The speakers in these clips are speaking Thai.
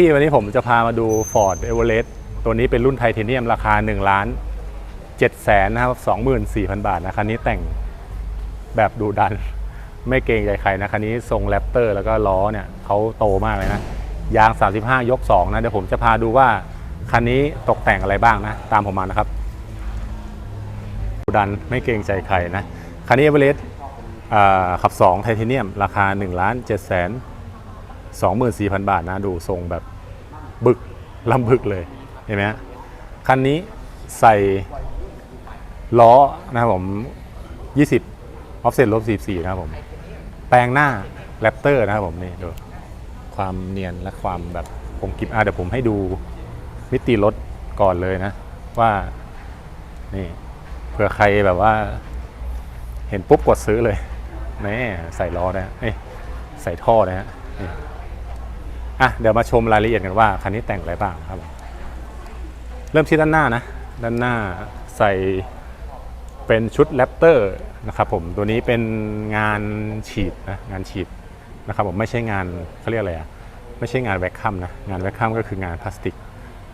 ที่วันนี้ผมจะพามาดู Ford e v e r e s t ตัวนี้เป็นรุ่นไทเทเนียมราคา1ล้าน7แสนนะครับ24,000 บาทนะคันนี้แต่งแบบดูดัน ไม่เกรงใจใครนะคันนี้ทรงแรปเตอร์แล้วก็ล้อเนี่ยเขาโตมากเลยนะ ยาง 35 ยก 2 นะ เดี๋ยวผมจะพาดูว่า คันนี้ตกแต่งอะไรบ้างนะ ตามผมมานะครับ ดูดันไม่เกรงใจใครนะ คันนี้เอเวอเรสต์ขับ 2 ไทเทเนียมราคา1ล้าน7แสน 24,000 บาทนะดูทรงแบบบึกลำบึกเลยเห็นไหมฮะคันนี้ใส่ล้อนะครับผม 20 offset ลบ44 นะครับผม แปลงหน้าแรปเตอร์นะครับผมนี่ดูความเนียนและความแบบผมกิบอะเดี๋ยวผมให้ดูมิติรถก่อนเลยนะ ว่านี่เผื่อใครแบบว่า เห็นปุ๊บกดซื้อเลยนี่ใส่ล้อนะเอ้ใส่ท่อนะฮะนี่ อะเดี๋ยวมาชมรายละเอียดกันว่าคันนี้แต่งอะไรบ้างครับผมเริ่มที่ด้านหน้านะ ด้านหน้าใส่เป็นชุดแรปเตอร์นะครับผมตัวนี้เป็นงานฉีดนะงานฉีดนะครับผมไม่ใช่งานเขาเรียกอะไรอะไม่ใช่งานแวคคัมนะงานแวคคัมก็คืองานพลาสติก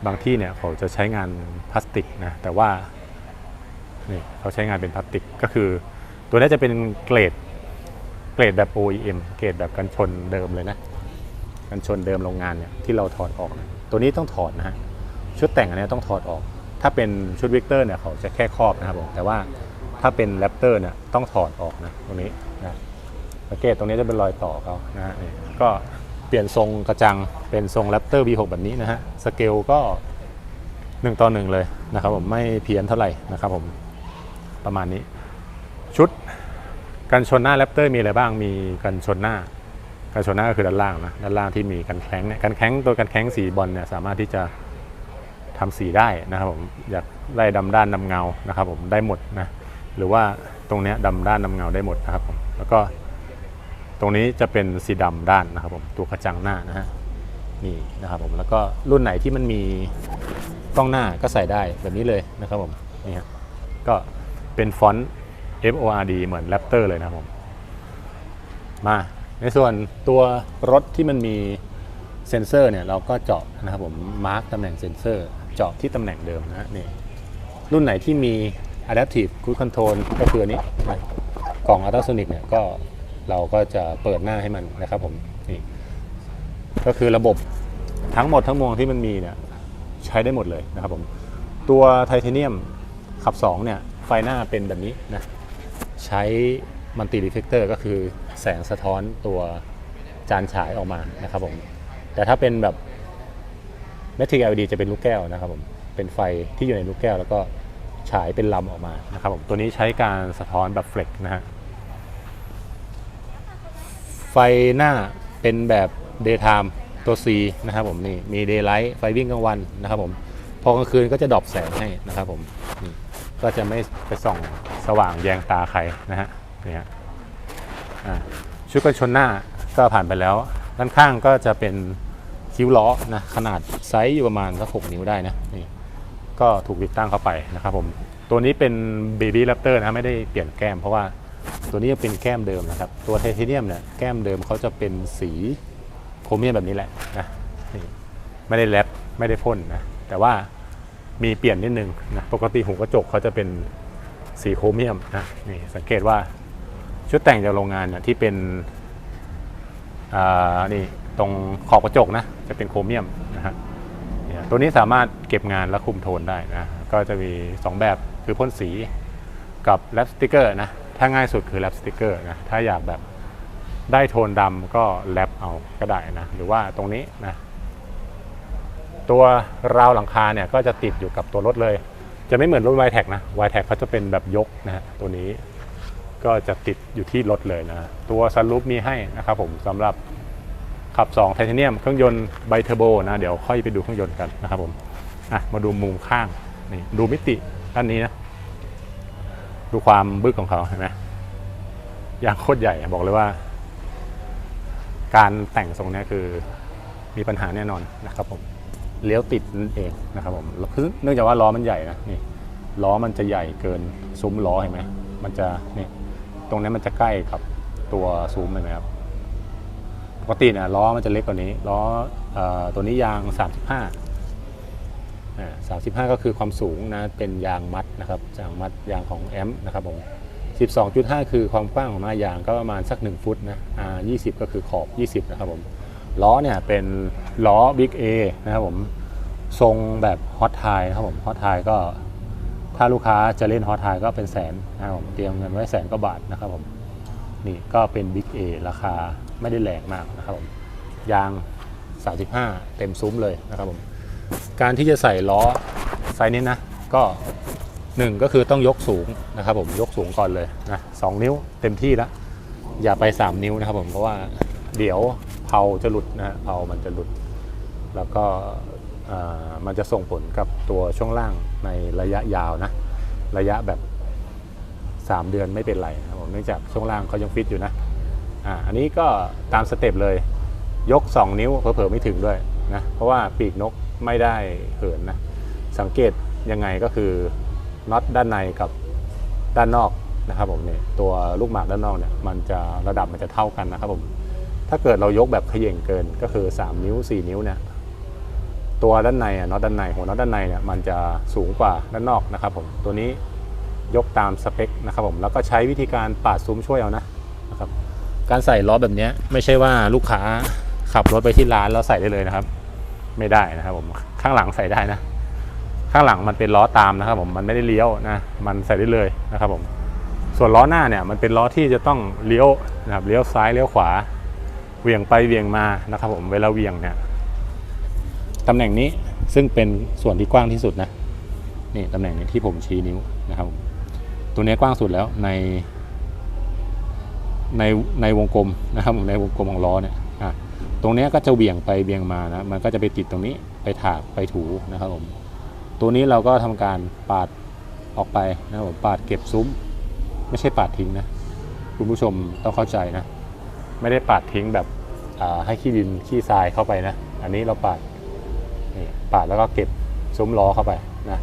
บางที่เนี่ยเขาจะใช้งานพลาสติกนะแต่ว่านี่เขาใช้งานเป็นพลาสติกก็คือ ตัวนี้จะเป็นเกรดเกรดแบบ OEM เกรดแบบกันชนเดิมเลยนะ กันชนเดิมโรงงานเนี่ยที่เราถอดออกนะตัวนี้ต้องถอดนะฮะชุดแต่งอันนี้ต้องถอดออก ถ้าเป็นชุดวิกเตอร์เนี่ยเขาจะแค่ครอบนะครับผมแต่ว่าถ้าเป็นแรปเตอร์เนี่ยต้องถอดออกนะตรงนี้นะสังเกตตรงนี้จะเป็นรอยต่อเขานะฮะนี่ก็เปลี่ยนทรงกระจังเป็นทรงแรปเตอร์ V6 แบบนี้นะฮะสเกลก็1ต่อ1เลยนะครับผมไม่เพี้ยนเท่าไหร่นะครับผมประมาณนี้ ชุดกันชนหน้าแรปเตอร์มีอะไรบ้างมีกันชนหน้า กันชนหน้าก็คือด้านล่างนะด้านล่างที่มีกันแข้งเนี่ยกันแข้งตัวกันแข้งสีบอลเนี่ยสามารถที่จะทำสีได้นะครับผมอยากได้ดำด้านดำเงานะครับผมได้หมดนะหรือว่าตรงเนี้ยดำด้านดำเงาได้หมดนะครับผมแล้วก็ตรงนี้จะเป็นสีดำด้านนะครับผมตัวกระจังหน้านะฮะนี่นะครับผมแล้วก็รุ่นไหนที่มันมีกล้องหน้าก็ใส่ได้แบบนี้เลยนะครับผมนี่ฮะก็เป็นฟอนต์ F O R D เหมือนแรปเตอร์เลยนะครับผมมา ในส่วนตัวรถที่มันมีเซ็นเซอร์เนี่ยเราก็เจาะนะครับผมมาร์กตำแหน่งเซ็นเซอร์ เจาะที่ตำแหน่งเดิมนะนี่รุ่นไหนที่มี Adaptive Cruise Control ก็คืออันนี้นะกล่อง Ultrasonic เนี่ยก็เราก็จะเปิดหน้าให้มันนะครับผมนี่ก็คือระบบทั้งหมดทั้งมวลที่มันมีเนี่ยใช้ได้หมดเลยนะครับผมตัวไทเทเนียมขับ 2 เนี่ย ไฟหน้าเป็นแบบนี้นะใช้มัลติรีเฟกเตอร์ก็คือ แสงสะท้อนตัวจานฉายออกมานะครับผมแต่ถ้าเป็นแบบ m a t r i c LED จะเป็นลูกแก้วนะครับผมเป็นไฟที่อยู่ในลูกแก้ว แล้วก็ฉายเป็นลำออกมานะครับผมตัวนี้ใช้การสะท้อนแบบเฟลกนะฮะไฟหน้าเป็นแบบ daytime ตัว C นะครับผมนี่มี daylight ไฟวิ่งกลางวันนะครับผมพอกลางคืนก็จะดรอปแสงให้นะครับผมนี่ก็จะไม่ไปส่องสว่างแยงตาใครนะฮะนี่ฮะอ่า ชุดกันชนหน้าก็ผ่านไปแล้ว ด้านข้างก็จะเป็นคิ้วล้อนะขนาดไซส์อยู่ประมาณสักหกนิ้วได้นะนี่ก็ถูกติดตั้งเข้าไปนะครับผมตัวนี้เป็น Baby Raptor นะไม่ได้เปลี่ยนแก้ม เพราะว่าตัวนี้ยังเป็นแก้มเดิมนะครับ ตัวไทเทเนียมเนี่ยแก้มเดิมเขาจะเป็นสีโครเมียมแบบนี้แหละนะนี่ไม่ได้แรปไม่ได้พ่นนะแต่ว่ามีเปลี่ยนนิดนึงนะปกติหูกระจกเขาจะเป็นสีโครเมียมนะนี่สังเกตว่า ชุดแต่งจากโรงงานเนี่ยที่เป็นอ่านี่ตรงขอบกระจกนะจะเป็นโครเมียมนะฮะตัวนี้สามารถเก็บงานและคุมโทนได้นะก็จะมี 2 แบบคือพ่นสีกับแรปสติกเกอร์นะถ้าง่ายสุดคือแรปสติกเกอร์นะถ้าอยากแบบได้โทนดำก็แรปเอาก็ได้นะหรือว่าตรงนี้นะตัวราวหลังคาเนี่ยก็จะติดอยู่กับตัวรถเลย จะไม่เหมือนรถ y t แท็กนะ y t แท็กเขาจะเป็นแบบยกนะฮะตัวนี้ ก็จะติดอยู่ที่รถเลยนะ ตัวซันรูปมีให้นะครับผมสำหรับขับ2ไทเทเนียมเครื่องยนต์ไบเทอร์โบนะ เดี๋ยวค่อยไปดูเครื่องยนต์กันนะครับผมอะมาดูมุมข้างนี่ดูมิติด้านนี้นะ ดูความบึกของเขาเห็นไหมยางโคตรใหญ่บอกเลยว่า การแต่งทรงนี้คือมีปัญหาแน่นอนนะครับผมเลี้ยวติดนั่นเองนะครับผมเนื่องจากว่าล้อมันใหญ่นะนี่ล้อมันจะใหญ่เกินซุ้มล้อเห็นไหมมันจะนี่ ตรงนี้มันจะใกล้กับตัวซุ้มเห็นไหมครับปกติเนี่ยล้อมันจะเล็กกว่านี้ล้ออตัวนี้ยาง 35อ่า35 ก็คือความสูงนะเป็นยางมัดนะครับยางมัดยางของแอมป์นะครับผม12.5 คือความกว้างของหน้ายางก็ประมาณสัก 1 ฟุตนะ R 20 ก็คือขอบ 20 นะครับผมล้อเนี่ยเป็นล้อ Big A นะครับผมทรงแบบฮอตไทนะครับผมฮอตไทก็ ถ้าลูกค้าจะเล่นฮอตไทก็เป็นแสนนะครับผมเตรียมเงินไว้แสนกว่าบาทนะครับผมนี่ก็เป็น Big A ราคาไม่ได้แรงมากนะครับผมยาง 35 เต็มซุ้มเลยนะครับผมการที่จะใส่ล้อไซส์นี้นะก็หนึ่งก็คือต้องยกสูงนะครับผมยกสูงก่อนเลยนะสองนิ้วเต็มที่แล้วอย่าไป 3 นิ้วนะครับผมเพราะว่าเดี๋ยวเผาจะหลุดนะเผามันจะหลุด แล้วก็ มันจะส่งผลกับตัวช่วงล่างในระยะยาวนะ ระยะแบบ 3 เดือนไม่เป็นไรนะครับผมเนื่องจากช่วงล่างเขายังฟิตอยู่นะอ่าอันนี้ก็ตามสเต็ปเลย ยก 2 นิ้วเผลอๆไม่ถึงด้วยนะเพราะว่าปีกนกไม่ได้เหินนะสังเกตยังไงก็คือน็อตด้านในกับด้านนอกนะครับผมเนี่ยตัวลูกหมากด้านนอกเนี่ยมันจะระดับมันจะเท่ากันนะครับผมถ้าเกิดเรายกแบบเขย่งเกินก็คือ 3 นิ้ว 4 นิ้วเนี่ย ตัวด้านในอะน็อตด้านในหัวน็อตด้านในเนี่ยมันจะสูงกว่าด้านนอกนะครับผมตัวนี้ยกตามสเปคนะครับผมแล้วก็ใช้วิธีการปาดซุ้มช่วยเอานะนะครับการใส่ล้อแบบนี้ไม่ใช่ว่าลูกค้าขับรถไปที่ร้านแล้วใส่ได้เลยนะครับ ไม่ได้นะครับผมข้างหลังใส่ได้นะ ข้างหลังมันเป็นล้อตามนะครับผมมันไม่ได้เลี้ยวนะมันใส่ได้เลยนะครับผมส่วนล้อหน้าเนี่ยมันเป็นล้อที่จะต้องเลี้ยวนะครับเลี้ยวซ้ายเลี้ยวขวาเหวี่ยงไปเหวี่ยงมานะครับผมเวลาเหวี่ยงเนี่ย ตำแหน่งนี้ซึ่งเป็นส่วนที่กว้างที่สุดนะนี่ตำแหน่งนี้ที่ผมชี้นิ้วนะครับ ตัวนี้กว้างสุดแล้วในในในวงกลมนะครับในวงกลมของล้อเนี่ยอะตรงนี้ก็จะเบี่ยงไปเบี่ยงมานะมันก็จะไปติดตรงนี้ไปถากไปถูนะครับผมตัวนี้เราก็ทำการปาดออกไปนะครับผมปาดเก็บซุ้ม ไม่ใช่ปาดทิ้งนะคุณผู้ชมต้องเข้าใจนะ ไม่ได้ปาดทิ้งแบบให้ขี้ดินขี้ทรายเข้าไปนะ อันนี้เราปาด นี่ปาดแล้วก็เก็บซุ้มล้อเข้าไปนะ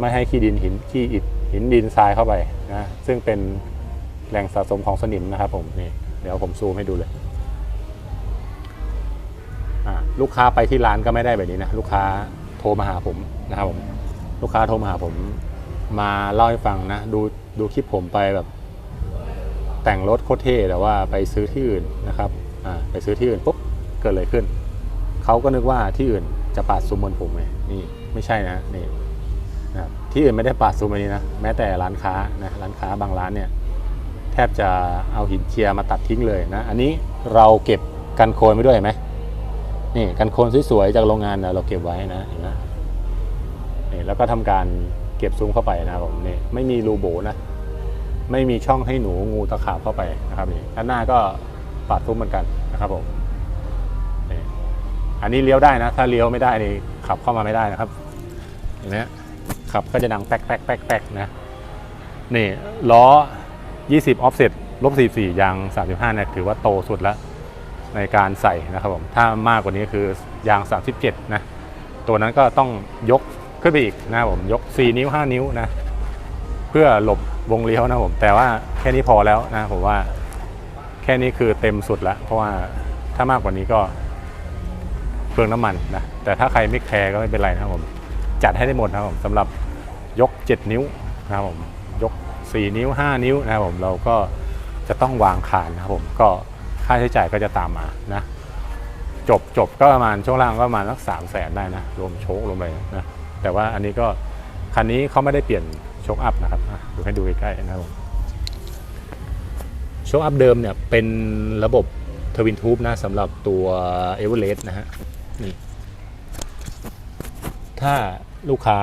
ไม่ให้ขี้ดินหินขี้อิฐหินดินทรายเข้าไปนะซึ่งเป็นแหล่งสะสมของสนิมนะครับผมนี่เดี๋ยวผมซูมให้ดูเลยลูกค้าไปที่ร้านก็ไม่ได้แบบนี้นะลูกค้าโทรมาหาผมนะครับผมลูกค้าโทรมาหาผมมาเล่าให้ฟังนะดูดูคลิปผมไปแบบแต่งรถโคตรเท่แต่ว่าไปซื้อที่อื่นนะครับไปซื้อที่อื่นปุ๊บเกิดอะไรขึ้นเขาก็นึกว่าที่อื่น จะปาดซูมบนผมไงนี่ไม่ใช่นะนี่นะที่อื่นไม่ได้ปาดซูมอันนี้นะแม้แต่ร้านค้านะร้านค้าบางร้านเนี่ยแทบจะเอาหินเจียมาตัดทิ้งเลยนะอันนี้เราเก็บกันโคลนไว้ด้วยไหมนี่กันโคลนสวยๆจากโรงงานนะเราเก็บไว้นะเห็นไหมนี่แล้วก็ทำการเก็บซุ้มเข้าไปนะครับผมนี่ไม่มีรูโบนะไม่มีช่องให้หนูงูตะขาบเข้าไปนะครับนี่ด้านหน้าก็ปาดซุ้มเหมือนกันนะครับผม อันนี้เลี้ยวได้นะ ถ้าเลี้ยวไม่ได้นี่ขับเข้ามาไม่ได้นะครับเห็นไหมขับก็จะดังแป๊กแป๊กแป๊กแป๊กนะนี่ล้อ 20 offset ลบ44ยาง 35เนี่ยถือว่าโตสุดแล้วในการใส่นะครับผม ถ้ามากกว่านี้คือยาง 37 นะ ตัวนั้นก็ต้องยกขึ้นไปอีกนะผมยก 4 นิ้ว 5 นิ้วนะ เพื่อหลบวงเลี้ยวนะผม แต่ว่าแค่นี้พอแล้วนะผมว่าแค่นี้คือเต็มสุดแล้ว เพราะว่าถ้ามากกว่านี้ก็ เปลืองน้ำมันนะแต่ถ้าใครไม่แคร์ก็ไม่เป็นไรนะครับผมจัดให้ได้หมดนะครับผมสำหรับยก 7 นิ้วนะครับผมยก 4 นิ้ว 5 นิ้วนะครับผมเราก็จะต้องวางคานนะครับผมก็ค่าใช้จ่ายก็จะตามมานะจบจบก็ประมาณช่วงล่างก็ประมาณสักสามแสนได้นะรวมโชครวมอะไรนะแต่ว่าอันนี้ก็คันนี้เขาไม่ได้เปลี่ยนโชคอัพนะครับดูให้ดูใกล้ๆนะครับผมโชคอัพเดิมเนี่ยเป็นระบบทวินทูบนะสำหรับตัวเอเวอเรสต์นะฮะ นี่ถ้าลูกค้า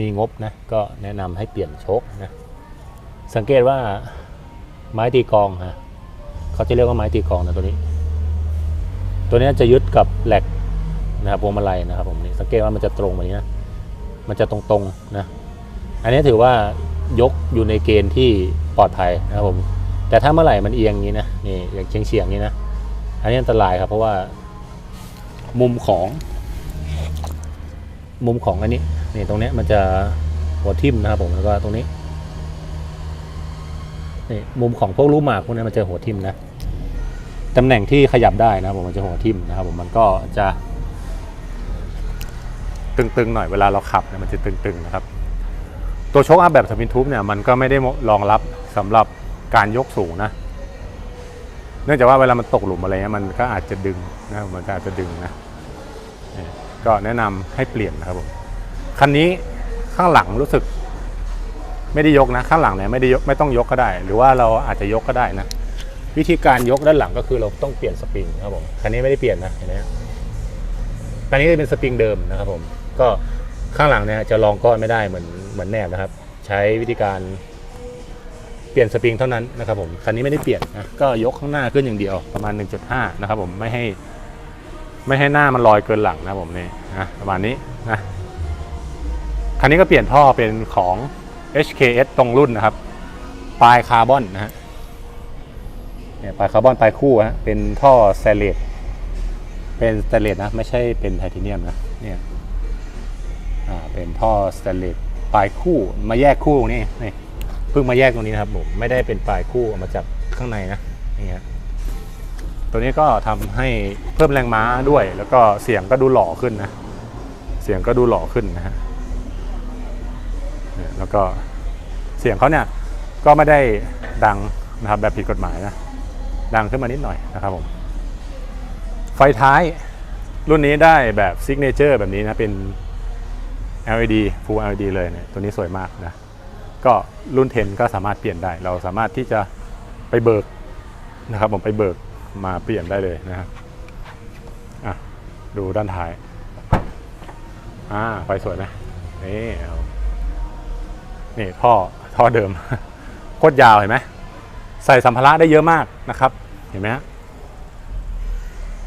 มีงบนะก็แนะนำให้เปลี่ยนโชคนะสังเกตว่าไม้ตีกองฮะเขาจะเรียกว่าไม้ตีกองนะตัวนี้ ตัวนี้จะยึดกับแหลกนะครับพวงมาลัยนะครับผมนี่สังเกตว่ามันจะตรงแบบนี้นะมันจะตรงๆนะอันนี้ถือว่ายกอยู่ในเกณฑ์ที่ปลอดภัยนะครับผมแต่ถ้าเมื่อไหร่มันเอียงอย่างนี้นะนี่อย่างเฉียงเฉียงๆงนี้นะอันนี้อันตรายครับเพราะว่า มุมของ มุมของอันนี้นี่ตรงนี้มันจะหัวทิ่มนะครับผมแล้วก็ตรงนี้นี่มุมของพวกลูกหมากพวกนี้มันจะหัวทิ่มนะตำแหน่งที่ขยับได้นะผมมันจะหัวทิ่มนะครับผมมันก็จะ ตึงๆหน่อยเวลาเราขับเนี่ยมันจะตึงๆนะครับ ตัวโชคอัพแบบสปินทูบเนี่ยมันก็ไม่ได้รองรับสำหรับการยกสูงนะเนื่องจากว่าเวลามันตกหลุมอะไรเงี้ยมันก็อาจจะดึงนะมันก็อาจจะดึงนะ ก็แนะนำให้เปลี่ยนนะครับผมคันนี้ข้างหลังรู้สึก ไม่ได้ยกนะ ข้างหลังเนี่ยไม่ได้ยกไม่ต้องยกก็ได้ หรือว่าเราอาจจะยกก็ได้นะ วิธีการยกด้านหลังก็คือเราต้องเปลี่ยนสปริงครับผมคันนี้ไม่ได้เปลี่ยนนะเห็นไหมคันนี้จะเป็นสปริงเดิมนะครับผมก็ข้างหลังเนี่ยจะลองก้อนไม่ได้เหมือนเหมือนแนบนะครับ ใช้วิธีการเปลี่ยนสปริงเท่านั้นนะครับผมคันนี้ไม่ได้เปลี่ยนนะก็ยกข้างหน้าขึ้นอย่างเดียวประมาณ 1.5 นะครับผมไม่ให้ ไม่ให้หน้ามันลอยเกินหลังนะผมนี่นะประมาณนี้นะคันนี้ก็เปลี่ยนท่อเป็นของ HKS ตรงรุ่นนะครับ ปลายคาร์บอนนะฮะเนี่ยปลายคาร์บอนปลายคู่ฮะเป็นท่อสเตนเลสเป็นสเตนเลสนะ ไม่ใช่เป็นไทเทเนียมนะเนี่ยอ่าเป็นท่อสเตนเลสปลายคู่มาแยกคู่ตรงนี่นี่เพิ่งมาแยกตรงนี้นะครับผมไม่ได้เป็นปลายคู่เอามาจากข้างในนะนี่ฮะ ตัวนี้ก็ทำให้เพิ่มแรงม้าด้วย แล้วก็เสียงก็ดูหล่อขึ้นนะ เสียงก็ดูหล่อขึ้นนะฮะแล้วก็เสียงเขาเนี่ยก็ไม่ได้ดังนะครับแบบผิดกฎหมายนะ ดังขึ้นมานิดหน่อยนะครับผม ไฟท้ายรุ่นนี้ได้แบบซิกเนเจอร์แบบนี้นะเป็น LED Full LED เลยเนี่ยตัวนี้สวยมากนะ ก็รุ่น 10 ก็สามารถเปลี่ยนได้ เราสามารถที่จะไปเบิกนะครับผมไปเบิก มาเปลี่ยนได้เลยนะครับอะดูด้านท้ายอ่าไฟสวยไหมนี่เนี่ท่อท่อเดิม โคตรยาวเห็นไหมใส่สัมภาระได้เยอะมากนะครับ เห็นไหมฮะ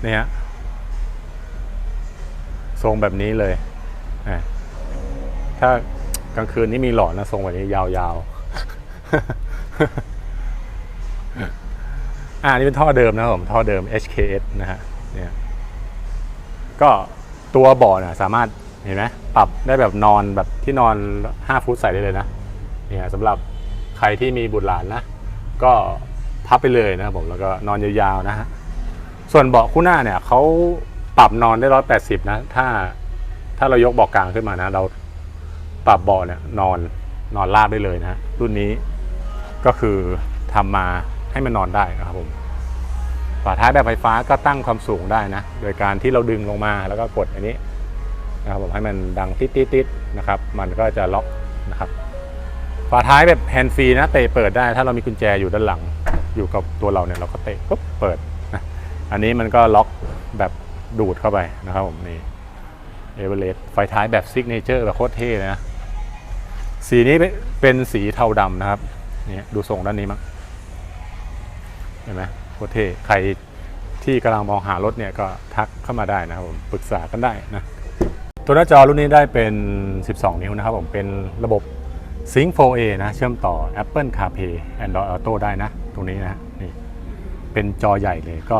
นี่ฮะทรงแบบนี้เลยถ้ากลางคืนนี่มีหลอดนะทรงแบบนี้ยาวๆ อ่านี่เป็นท่อเดิมนะครับผมท่อเดิม HKS นะฮะเนี่ยก็ตัวเบาะเนี่ยสามารถเห็นไหมปรับได้แบบนอนแบบที่นอน 5 ฟุตใส่ได้เลยนะเนี่ยสำหรับใครที่มีบุตรหลานนะ ก็พับไปเลยนะครับผมแล้วก็นอนยาวๆนะฮะส่วนเบาะคู่หน้าเนี่ยเขาปรับนอนได้ร้อยแปดสิบนะ ถ้าถ้าเรายกเบาะกลางขึ้นมานะ เราปรับเบาะเนี่ยนอนนอนราบได้เลยนะฮะรุ่นนี้ก็คือทำมา ให้มันนอนได้นะครับผมฝาท้ายแบบไฟฟ้าก็ตั้งความสูงได้นะ โดยการที่เราดึงลงมาแล้วก็กดอันนี้นะครับผมให้มันดังติดติดติดๆนะครับ มันก็จะล็อกนะครับ ฝาท้ายแบบแฮนด์ฟรีนะเตะเปิดได้ ถ้าเรามีกุญแจอยู่ด้านหลัง อยู่กับตัวเราเนี่ยเราก็เตะปุ๊บเปิดนะอันนี้มันก็ล็อกแบบดูดเข้าไปนะครับผมนี่เอเวอเรสต์ไฟท้ายแบบซิกเนเจอร์แบบโคตรเท่เลยนะ สีนี้เป็นเป็นสีเทาดำนะครับนี่ดูทรงด้านนี้มั้ง เห็นไหมโคตรเท่ใครที่กำลังมองหารถเนี่ยก็ทักเข้ามาได้นะครับผมปรึกษากันได้นะตัวหน้าจอรุ่นนี้ได้เป็น 12 นิ้วนะครับผมเป็นระบบ Sync 4A นะเชื่อมต่อ Apple CarPlay Android Auto ได้นะ ตรงนี้นะนี่เป็นจอใหญ่เลยก็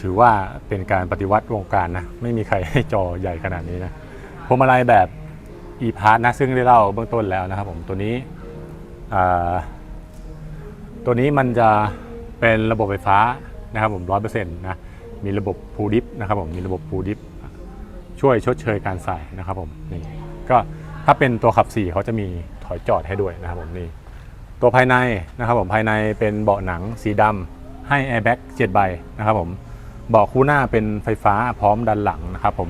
ถือว่าเป็นการปฏิวัติวงการนะ ไม่มีใครให้จอใหญ่ขนาดนี้นะพวงมาลัยแบบ e-part นะซึ่งได้เล่าเบื้องต้นแล้วนะครับผมตัวนี้ตัวนี้มันจะ เป็นระบบไฟฟ้านะครับผมร้อยเปอร์เซ็นต์นะมีระบบพูดิฟนะครับผมมีระบบพูดิฟช่วยชดเชยการใส่นะครับผมนี่ก็ถ้าเป็นตัวขับ4เขาจะมีถอยจอดให้ด้วยนะครับผมนี่ตัวภายในนะครับผมภายในเป็นเบาะหนังสีดำให้ airbag 7ใบนะครับผมเบาะคู่หน้าเป็นไฟฟ้าพร้อมดันหลังนะครับผม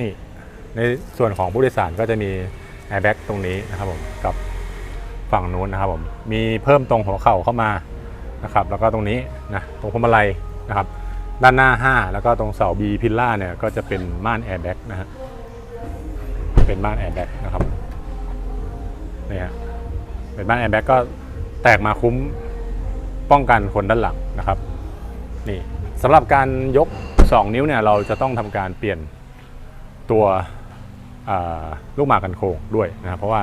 นี่ในส่วนของผู้โดยสารก็จะมี airbag ตรงนี้นะครับผมกับฝั่งนู้นนะครับผมมีเพิ่มตรงหัวเข่าเข้ามา นะครับแล้วก็ตรงนี้นะตรงพวงมาลัยนะครับด้านหน้า 5 แล้วก็ตรงเสา B พิลล่าเนี่ยก็จะเป็นม่านแอร์แบ็กนะฮะเป็นม่านแอร์แบ็กนะครับนี่ฮะเป็นม่านแอร์แบ็กก็แตกมาคุ้มป้องกันคนด้านหลังนะครับนี่สำหรับการยก 2 นิ้วเนี่ยเราจะต้องทำการเปลี่ยนตัวลูกหมากกันโค้งด้วยนะครับเพราะว่า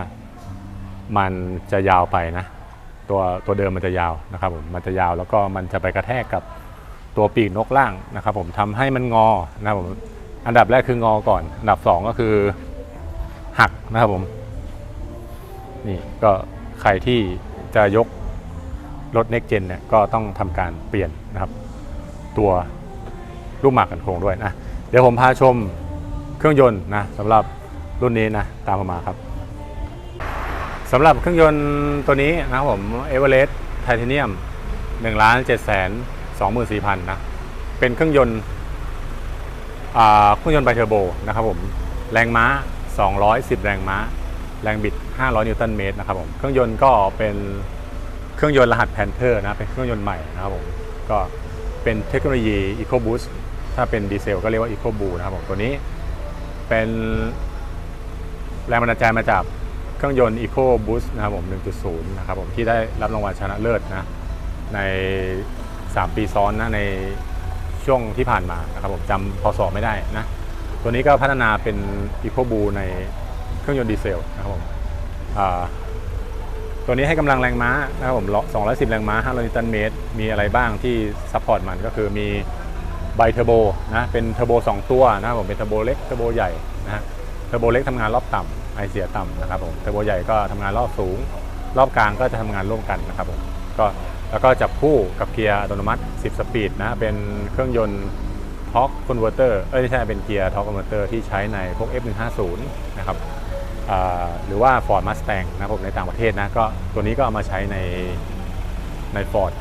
มันจะยาวไปนะ ตัวตัวเดิมมันจะยาวนะครับผมมันจะยาวแล้วก็มันจะไปกระแทกกับตัวปีกนกล่างนะครับ ผมทำให้มันงอนะครับผมอันดับแรกคืองอก่อน อันดับ 2 ก็คือหักนะครับผมนี่ก็ใครที่จะยกรถ Next Gen เนี่ยก็ต้องทำการเปลี่ยนนะครับตตัวลูกหมากกันโครงด้วยนะ เดี๋ยวผมพาชมเครื่องยนต์นะสำหรับรุ่นนี้นะ ตามผมมาครับ สำหรับเครื่องยนต์ตัวนี้นะครับผมเอเวอเรสต์ไทเทเนียม1ล้าน7แสน24,000นะ เป็นเครื่องยนต์เครื่องยนต์ไบเทอร์โบนะครับผม แรงม้า 210 แรงม้า แรงบิด 500 นิวตันเมตรนะครับผม เครื่องยนต์ก็เป็นเครื่องยนต์รหัสแพนเทอร์นะ เป็นเครื่องยนต์ใหม่นะครับผม ก็เป็นเทคโนโลยี EcoBoost ถ้าเป็นดีเซลก็เรียกว่า EcoBoost นะครับผม ตัวนี้เป็นแรงบันดาลใจมาจาก เครื่องยนต์ EcoBoost นะครับผม 1.0 นะครับผมที่ได้รับรางวัลชนะเลิศนะใน 3 ปีซ้อนนะในช่วงที่ผ่านมานะครับผมจำพศไม่ได้นะ ตัวนี้ก็พัฒนาเป็น EcoBoost ในเครื่องยนต์ดีเซลนะครับผมตัวนี้ให้กำลังแรงม้านะครับผม 210 แรงม้า 500 นิวตันเมตร มีอะไรบ้างที่ซัพพอร์ตมันก็คือมีไบเทอร์โบนะ เป็นเทอร์โบ 2 ตัวนะครับผม เป็นเทอร์โบเล็ก เทอร์โบใหญ่นะฮะ เทอร์โบเล็กทำงานรอบต่ำ ไอเสียต่ำนะครับผมเทอร์โบใหญ่ก็ทำงานรอบสูง รอบกลางก็จะทำงานร่วมกันนะครับผมก็แล้วก็จับคู่กับเกียร์อัตโนมัติ 10 สปีดนะเป็นเครื่องยนต์ทอร์กคอนเวอร์เตอร์เอ้ยไม่ใช่เป็นเกียร์ทอร์กคอนเวอร์เตอร์ที่ใช้ในพวก F150 นะครับหรือว่า Ford Mustang นะครับผมในต่างประเทศนะก็ตัวนี้ก็เอามาใช้ในใน Ford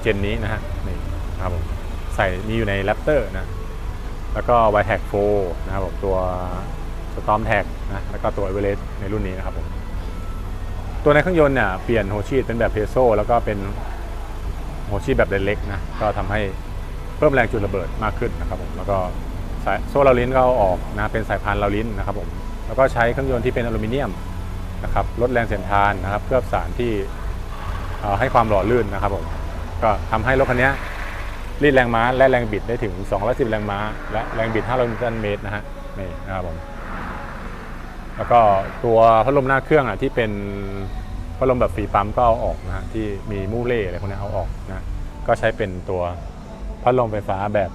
เจนนี้นะฮะนี่นะครับผมใส่มีอยู่ใน Raptor นะแล้วก็ y t a g 4นะครับผมตัว Storm Tag นะแล้วก็ตัว Everest ในรุ่นนี้นะครับผมตัวในเครื่องยนต์เนี่ยเปลี่ยนโฮชีเป็นแบบเพโซแล้วก็เป็นโฮชีแบบเล็กๆนะก็ทำให้เพิ่มแรงจุดระเบิดมากขึ้นนะครับผมแล้วก็โซ่ลาลินก็เอาออกนะเป็นสายพานลาลินนะครับผมแล้วก็ใช้เครื่องยนต์ที่เป็นอลูมิเนียมนะครับลดแรงเสียดทานนะครับเคลือบสารที่ให้ความหล่อลื่นนะครับผมก็ทำให้รถคันนี้รีดแรงม้าและแรงบิดได้ถึง 210 แรงม้า และแรงบิด 500 นิวตันเมตรนะฮะนี่นะครับผม แล้วก็ตัวพัดลมหน้าเครื่องอะที่เป็นพัดลมแบบฟรีปั๊มก็เอาออกนะฮะที่มีมูเล่อะไรพวกนี้เอาออกนะก็ใช้เป็นตัวพัดลมไฟฟ้าแบบ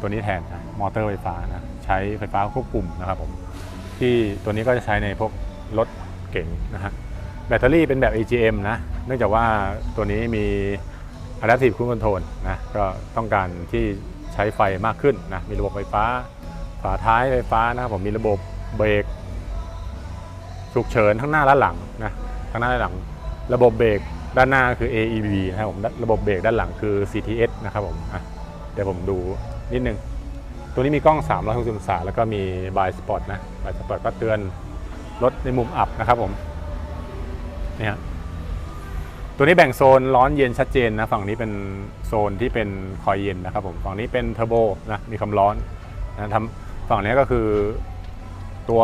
ตัวนี้แทนนะมอเตอร์ไฟฟ้านะใช้ไฟฟ้าควบคุมนะครับผมที่ตัวนี้ก็จะใช้ในพวกรถเก๋งนะฮะแบตเตอรี่เป็นแบบ AGM นะเนื่องจากว่าตัวนี้มี Adaptive Cruise Control นะก็ต้องการที่ใช้ไฟมากขึ้นนะมีระบบไฟฟ้า ฝาท้ายไฟฟ้านะครับผมมีระบบเบรก ฉุกเฉินทั้งหน้าและหลังนะทั้งหน้าและหลัง ระบบเบรกด้านหน้าคือ AEB นะครับผมระบบเบรกด้านหลังคือ CTS นะครับผมอะเดี๋ยวผมดูนิดนึง ตัวนี้มีกล้อง 360องศาแล้วก็มี By Spot นะ By Spot ก็เตือนรถในมุมอับนะครับผมเนี่ยฮะตัวนี้แบ่งโซนร้อนเย็นชัดเจนนะฝั่งนี้เป็นโซนที่เป็นคอยเย็นนะครับผมฝั่งนี้เป็นเทอร์โบนะมีความร้อนนะทำฝั่งนี้ก็คือ ตัว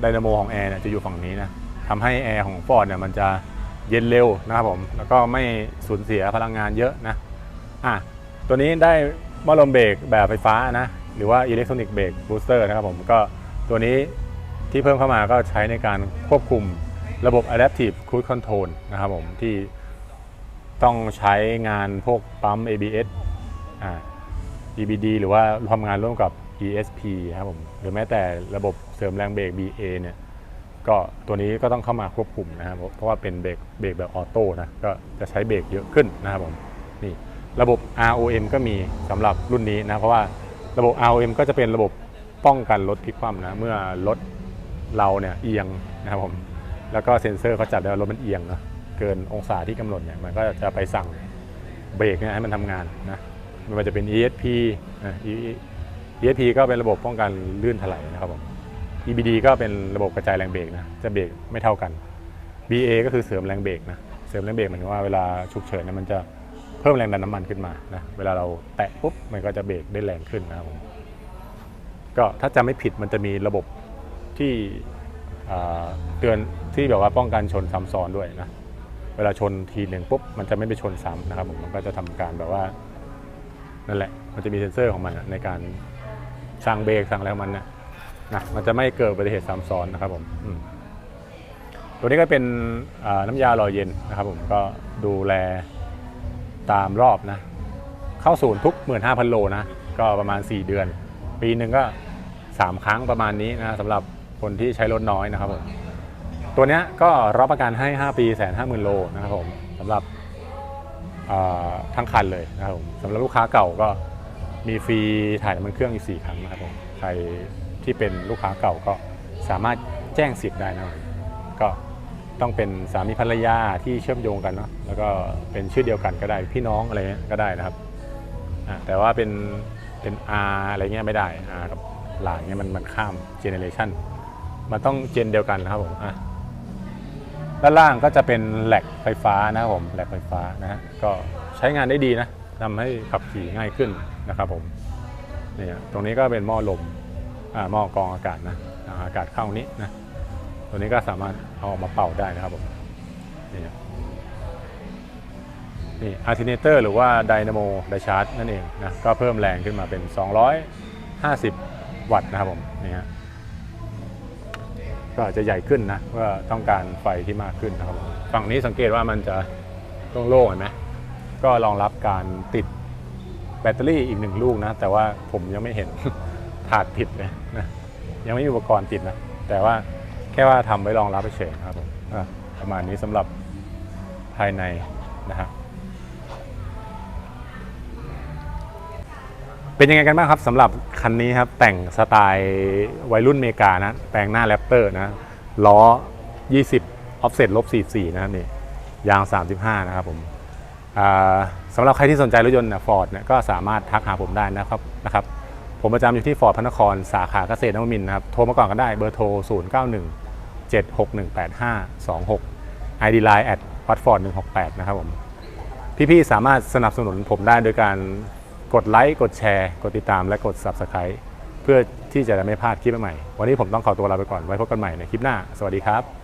ไดนาโมของแอร์เนี่ยจะอยู่ฝั่งนี้นะทำให้แอร์ของ Ford เนี่ยมันจะเย็นเร็วนะครับผม แล้วก็ไม่สูญเสียพลังงานเยอะนะอะตัวนี้ได้หม้อลมเบรกแบบไฟฟ้านะ หรือว่าอิเล็กทรอนิกส์เบรกบูสเตอร์นะครับผมก็ตัวนี้ที่เพิ่มเข้ามาก็ใช้ในการควบคุมระบบ Adaptive Cruise Control นะครับผมที่ต้องใช้งานพวกปั๊ม ABS อ่า EBD หรือว่าทำงานร่วมกับ ESP ครับผมหรือแม้แต่ระบบเสริมแรงเบรก BA เนี่ยก็ตัวนี้ก็ต้องเข้ามาควบคุมนะครับเพราะว่าเป็นเบรกเบรกแบบออโต้นะก็จะใช้เบรกเยอะขึ้นนะครับผมนี่ระบบ ROM ก็มีสำหรับรุ่นนี้นะเพราะว่าระบบ ROM ก็จะเป็นระบบป้องกันรถพลิกคว่ำนะเมื่อรถเราเนี่ยเอียงนะครับผมแล้วก็เซ็นเซอร์เขาจับได้ว่ารถมันเอียงนะเกินองศาที่กำหนดเนี่ยมันก็จะไปสั่งเบรกเนี่ยให้มันทำงานนะ ไม่ว่าจะเป็น ESP นะ ESP ก็เป็นระบบป้องกันลื่นถลายนะครับผม EBD ก็เป็นระบบกระจายแรงเบรกนะ จะเบรกไม่เท่ากัน BA ก็คือเสริมแรงเบรกนะ เสริมแรงเบรกหมายถึงว่าเวลาฉุกเฉินเนยมันจะเพิ่มแรงดันน้ำมันขึ้นมานะ เวลาเราแตะปุ๊บมันก็จะเบรกได้แรงขึ้นนะครับผม ก็ถ้าจำไม่ผิดมันจะมีระบบที่อ่าเตือนที่แบบว่าป้องกันชนซ้ำซ้อนด้วยนะ เวลาชนทีหนึ่งปุ๊บมันจะไม่ไปชนซ้ำนะครับผม มันก็จะทำการแบบว่า นั่นแหละ มันจะมีเซ็นเซอร์ของมันอะในการสั่งเบรกสั่งอะไรของมันนี่ยนะมันจะไม่เกิดอุบัติเหตุซ้ำซ้อนนะครับผมมตัวนี้ก็เป็นน้ำยาหล่อเย็นนะครับผมก็ดูแลตามรอบนะ เข้าศูนย์ทุก 15,000 โลนะ ก็ประมาณ 4 เดือน ปีหนึ่งก็ 3 ครั้งประมาณนี้นะสำหรับคนที่ใช้รถน้อยนะครับผมตัวนี้ก็รับประกันให้ 5 ปีแสนห้าหมื่นโลนะครับผมสำหรับ ทั้งคันเลยนะครับผมสำหรับลูกค้าเก่าก็มีฟรีถ่ายน้ำมันเครื่องอีก4ครั้งนะครับผมใครที่เป็นลูกค้าเก่าก็สามารถแจ้งสิทธิ์ได้นะครับก็ต้องเป็นสามีภรรยาที่เชื่อมโยงกันเนาะแล้วก็เป็นชื่อเดียวกันก็ได้พี่น้องอะไรเงี้ยก็ได้นะครับแต่ว่าเป็นเป็นอาอะไรเงี้ยไม่ได้อากับหลานเงี้ยมันมันข้ามเจเนเรชันมันต้องเจนเดียวกันนะครับผมอะ ด้านล่างก็จะเป็นแหลกไฟฟ้านะครับผมแหลกไฟฟ้านะฮะก็ใช้งานได้ดีนะทำให้ขับขี่ง่ายขึ้นนะครับผมนี่ตรงนี้ก็เป็นหม้อลมอ่าหม้อกรองอากาศนะอากาศเข้านี้นะตัวนี้ก็สามารถเอาออกมาเป่าได้นะครับผมนี่นี่อะร์ติเนเตอร์หรือว่าไดนาโมไดชาร์จนั่นเองนะก็เพิ่มแรงขึ้นมาเป็น 250 วัตต์นะครับผมนี่ฮะ ก็อาจจะใหญ่ขึ้นนะว่าต้องการไฟที่มากขึ้นนะครับผมฝั่งนี้สังเกตว่ามันจะโล่งเห็นไหมก็รองรับการติดแบตเตอรี่อีกหนึ่งลูกนะ แต่ว่าผมยังไม่เห็นถาดติดเลยนะยังไม่มีอุปกรณ์ติดนะ แต่ว่าแค่ว่าทำไว้รองรับเฉยนะครับผมประมาณนี้สำหรับภายในนะครับ เป็นยังไงกันบ้างครับสำหรับคันนี้ครับแต่งสไตล์วัยรุ่นเมกานะแปลงหน้าแรปเตอร์นะล้อ 20 offset ลบ44นะครับนี่ยาง 35 นะครับผมสำหรับใครที่สนใจรถยนต์ฟอร์ดเนี่ยก็สามารถทักหาผมได้นะครับนะครับ ผมประจำอยู่ที่ฟอร์ดพระนครสาขาเกษตรนวมินนะครับ โทรมาก่อนก็ได้เบอร์โทร 091 761 8526 ID Line at watford 168 นะครับผม พี่ๆสามารถสนับสนุนผมได้โดยการ กดไลค์กดแชร์ กดติดตามและกด Subscribe เพื่อที่จะได้ไม่พลาดคลิปใหม่ วันนี้ผมต้องขอตัวลาไปก่อนไว้พบกันใหม่ในคลิปหน้า สวัสดีครับ